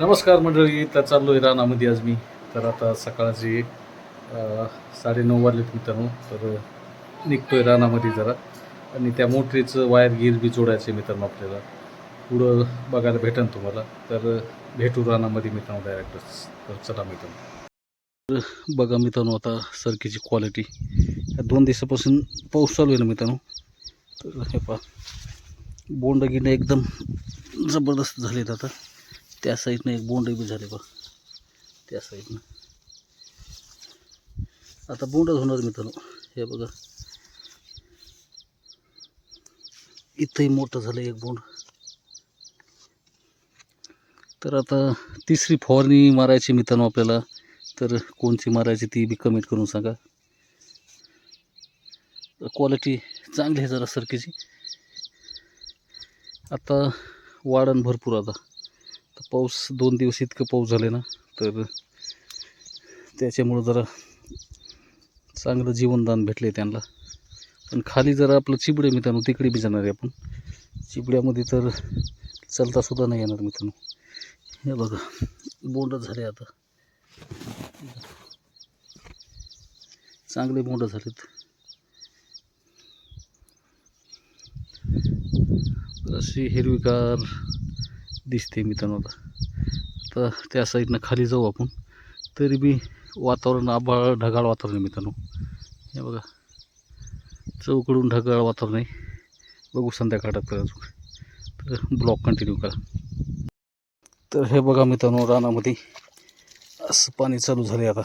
नमस्कार मंडळी तर चाललो आहे रानामध्ये आज मी. तर आता सकाळचे साडे साडेनऊ वाजलेत मित्रांनो. तर निघतोय रानामध्ये जरा. आणि त्या मोटरीचं वायर गिर बी जोडायचं मित्रांनो आपल्याला. पुढं बघायला भेटेल तुम्हाला. तर भेटू रानामध्ये मित्रांनो डायरेक्टच तर चला मित्रांनो. तर बघा मित्रांनो आता सरकीची क्वालिटी दोन दिवसापासून पाऊस चालू आहे ना मित्रांनो. तर हे पहा. बोंड गिंड एकदम जबरदस्त झालेत आता. त्या साईडनं एक बोंड बी झाले बा त्या साईडनं. आता बोंडच होणार मित्रांनो. हे बघा. इथंही मोठं झालं एक बोंड. तर आता तिसरी फवारणी मारायची मित्रांनो आपल्याला. तर कोणची मारायची ती बी कमेंट करून सांगा. क्वालिटी चांगली आहे जरा सरकीची. आता वाढण भरपूर आता. तर पाऊस दोन दिवस इतकं पाऊस झाले ना तर त्याच्यामुळं जरा चांगलं जीवनदान भेटले त्यांना. पण खाली जरा आपलं चिबडे मित्रांनो तिकडे बी जाणार आहे आपण. चिबड्यामध्ये तर चलता सुद्धा नाही येणार मित्रांनो. हे बघा बोंड झाले आता. चांगले बोंड झालेत. तर अशी हिरवीगार दिसते मित्रांनो तर त्या साईडनं खाली जाऊ आपण. तरी बी वातावरण आभाळ ढगाळ वातावरण आहे मित्रांनो. हे बघा. चौकडून ढगाळ वातावरण आहे. बघू संध्याकाळात अजून. तर ब्लॉक कंटिन्यू करा. तर हे बघा मित्रांनो रानामध्ये असं पाणी चालू झालं आहे आता.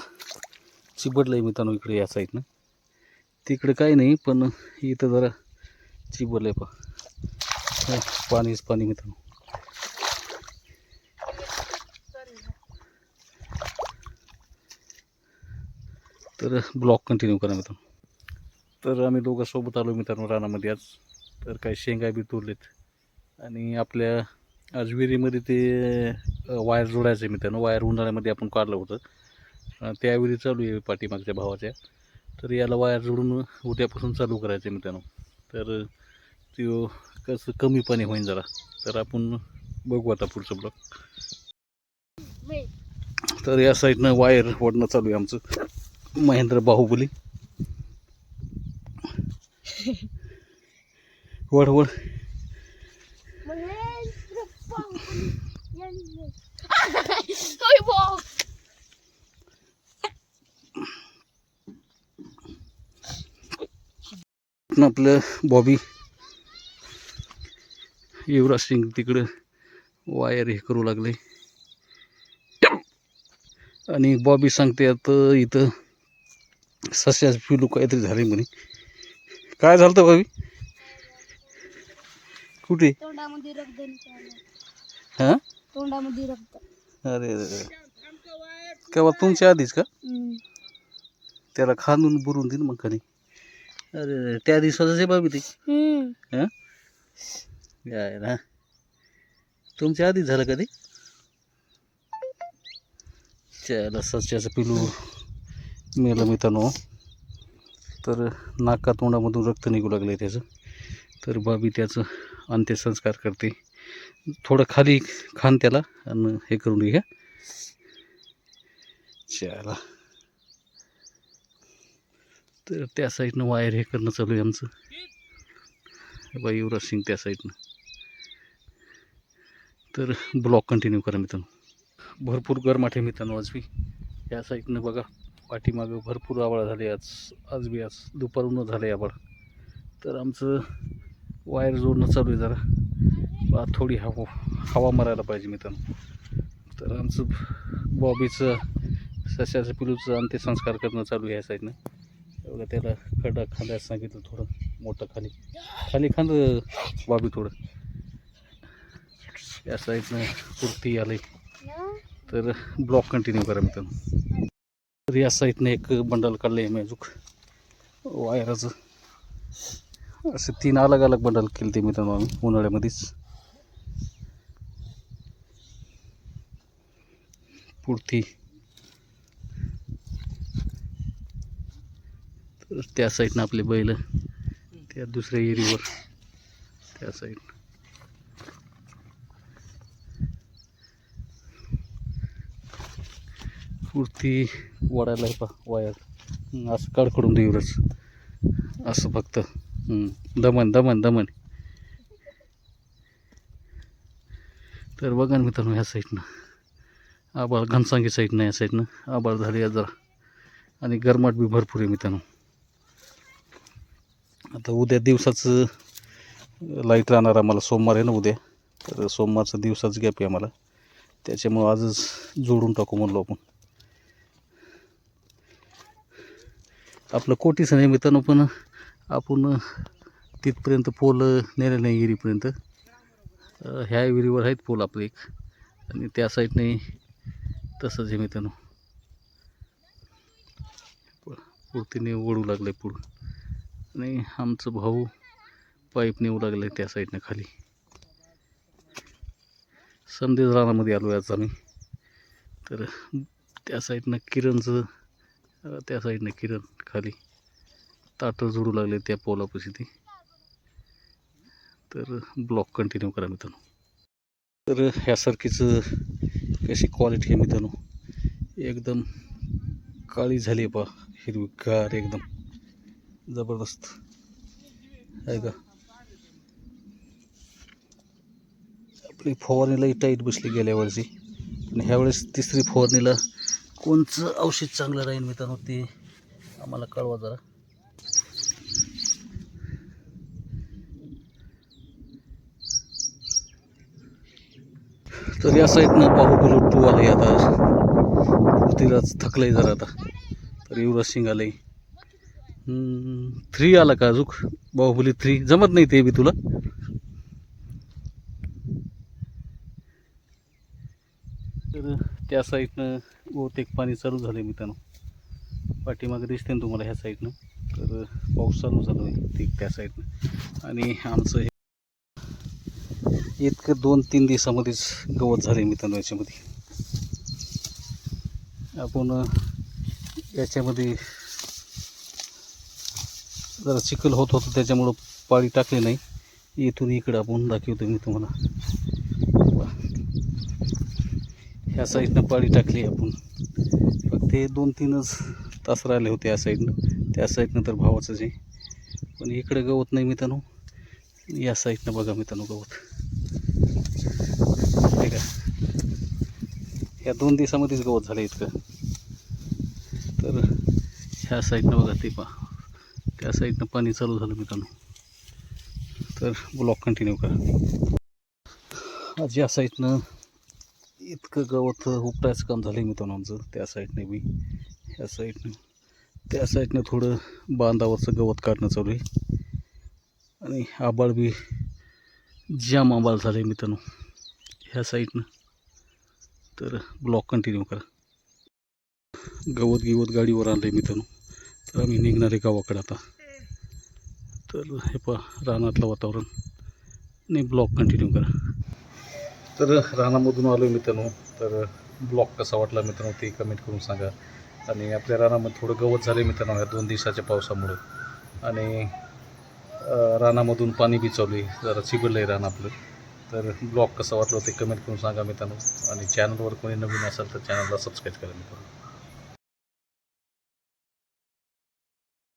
चिबडलं आहे मित्रांनो इकडे या साईडनं. तिकडे काही नाही पण इथं जरा चिबडलं आहे पा पाणीच पाणी मित्रांनो. तर ब्लॉग कंटिन्यू करा मित्रांनो. तर आम्ही दोघांसोबत आलो मित्रांनो रानामध्ये आज. तर काही शेंगा बी तोडलेत. आणि आपल्या आज विहिरीमध्ये ते वायर जोडायचं आहे मित्रांनो. वायर उन्हाळ्यामध्ये आपण काढलं होतं. त्यावेळी त्या विहिरी चालू आहे पाठीमागच्या भावाच्या. तर याला वायर जोडून उद्यापासून चालू करायचं आहे मित्रांनो. तर त्यो कसं कमी पाणी होईन जरा. तर आपण बघू आता पुढचं ब्लॉक. तर या साईडनं वायर ओढणं चालू आहे आमचं. महेंद्र बाहुबली. वड वड आपलं बॉबी युवराज सिंग तिकडं वायर हे करू लागले. आणि बॉबी सांगते आता इथं सस्याचं पिलू काहीतरी झाले म्हणे. काय झालं होतं बॉबी कुठे? तोंडामध्ये रक्त निघालं. हां? तोंडामध्ये रक्त. अरे अरे. केव्हा? तुमच्या आधीच का. त्याला खांदून बुरून देईन मग खाली. अरे अरे, त्या दिवसाचं आहे बाबी ते. हां? काय ना? तुमच्या आधीच झालं कधी? त्याला सच्याचं पिलू. मेलं मित्रांनो. तर नाका तोंडामधून रक्त निघू लागलं आहे त्याचं. तर बाबी त्याचं अंत्यसंस्कार करते. थोडं खाली खान त्याला आणि हे करून घ्या. चला. तर त्या साईडनं वायर हे करणं चालू आहे आमचं. बाई बा युवराज सिंग त्या साईडनं. तर ब्लॉक कंटिन्यू करा मित्रांनो. भरपूर गरमाठे मित्रांनो वाजवी या साईडनं बघा. पाठीमागं भरपूर आवाळ झाले आज आज बी आज. दुपारून झालं आहे तर आमचं वायर जोडणं चालू आहे जरा. बा थोडी हवा हवा मारायला पाहिजे मित्रांनो. तर आमचं बॉबीचं सस्याचं पिलूचं अंत्यसंस्कार करणं चालू आहे या साईडनं. एवढं त्याला खडा खांद्यास सांगितलं थोडं मोठं खाली. खाली खांद बॉबी थोडं. या साईडनं कुर्ती आली तर ब्लॉक कंटिन्यू करा मित्रांनो. तर या साईडनं एक बंडल काढलं आहे मॅजूक. वायराचं असे तीन अलग अलग बंडल केले ते मित्रांनो आम्ही उन्हाळ्यामध्येच. पुढती तर त्या साईडनं आपले बैल त्या दुसऱ्या एरीवर. त्या साईडनं पुरती वाढायला आहे पा वायर. असं कडकडून देऊरच असं फक्त. दमन दमन दमन. तर बघा ना मित्रांनो ह्या साईडनं आबाळ घनसांगी साईडनं या साईडनं आबाळ झाली आहे जरा. आणि गरमाट बी भरपूर आहे मित्रांनो. आता उद्या दिवसाचं लाइट राहणार आम्हाला. सोमवार आहे ना उद्या. तर सोमवारचा दिवसाच गॅप आहे आम्हाला. त्याच्यामुळं आजच जोडून टाकू म्हणलो आपण. आपलं कोटीचं नाही मित्रांनो पण आपण तिथपर्यंत पोल नेले नाही विहिरीपर्यंत ह्या विहिरीवर आहेत पोल आपलं एक. आणि त्या साईडने तसंच आहे मित्रांनो पुरतीने ओढू लागलं आहे पुढं आणि आमचं भाऊ पाईप नेऊ लागलं आहे त्या साईडनं खाली. संदेश रानामध्ये आलो आहे आज आम्ही. तर त्या साईडनं किरणचं त्या साईडनं किरण खाली. ताटं जुडू लागले त्या पोलापाशी ती. तर ब्लॉक कंटिन्यू करा मित्रांनो. तर ह्यासारखीच कशी क्वालिटी आहे मित्रांनो? एकदम काळी झाली आहे पा हिरवीगार एकदम. जबरदस्त. आहे का? आपली फवारणीलाही टाईट बसली गेल्या वर्षी पण ह्यावेळेस तिसरी फवारणीला कोणचं औषध चांगलं राहील मित्रांनो ते आम्हाला कळवा जरा. तर या साईडनं बाहुबली टू आले आता. तिलाच थकलंय जरा आता. तर युवराज सिंग आलंय थ्री आला का अजूक? बाहुबली थ्री जमत नाही ते बी तुला? तर त्या साईडनं बहुतेक पाणी चालू झालं आहे मित्रांनो. पाठीमागे दिसते ना तुम्हाला ह्या साईडनं तर पाऊस चालू झालो आहे ते त्या साईडनं आणि आमचं हे इतकं दोन तीन दिवसामध्येच गवत झाले मित्रांनो याच्यामध्ये. आपण याच्यामध्ये जरा चिखल होत होतं त्याच्यामुळं पाळी टाकली नाही. इथून इकडं आपण दाखवतो मी तुम्हाला. ह्या साईडनं पाळी टाकली आपण. ते दोन तीनच तास राहिले होते या साईडनं त्या साईडनं तर भावाचंच आहे पण इकडं गवत नाही मित्रांनो. या साईडनं बघा मित्रांनो गवत. हे का ह्या दोन दिवसामध्येच गवत झालं इतकं. तर ह्या साईडनं बघा ते पहा. त्या साईडनं पाणी चालू झालं मित्रांनो. तर ब्लॉक कंटिन्यू करा. आज या साईडनं इतकं गवत उपटायचं काम झालं मित्रांनो आमचं त्या साईडने बी. ह्या साईडनं त्या साईडनं थोडं बांधावरचं गवत काढणं चालू आहे. आणि आबाळ बी जाम आबाळ झालं आहे मित्रांनो. ह्या साईडनं तर ब्लॉक कंटिन्यू करा. गवत गिवत गाडीवर आणलं आहे मित्रांनो. तर आम्ही निघणार आहे गावाकडे आता. तर हे पहा रानातलं वातावरण. आणि ब्लॉक कंटिन्यू करा. तर रानामधून आलो मित्रांनो. तर ब्लॉक कसा वाटला मित्रांनो ते कमेंट करून सांगा. आणि आपल्या रानामध्ये थोडं गवत झालं मित्रांनो ह्या दोन दिवसाच्या पावसामुळं. आणि रानामधून पाणी बी चालू आहे. जरा चिबडलं आहे रान आपलं. तर ब्लॉग कसा वाटलं ते कमेंट करून सांगा मित्रांनो. आणि चॅनलवर कोणी नवीन असेल तर चॅनलला सबस्क्राईब करा मित्रांनो.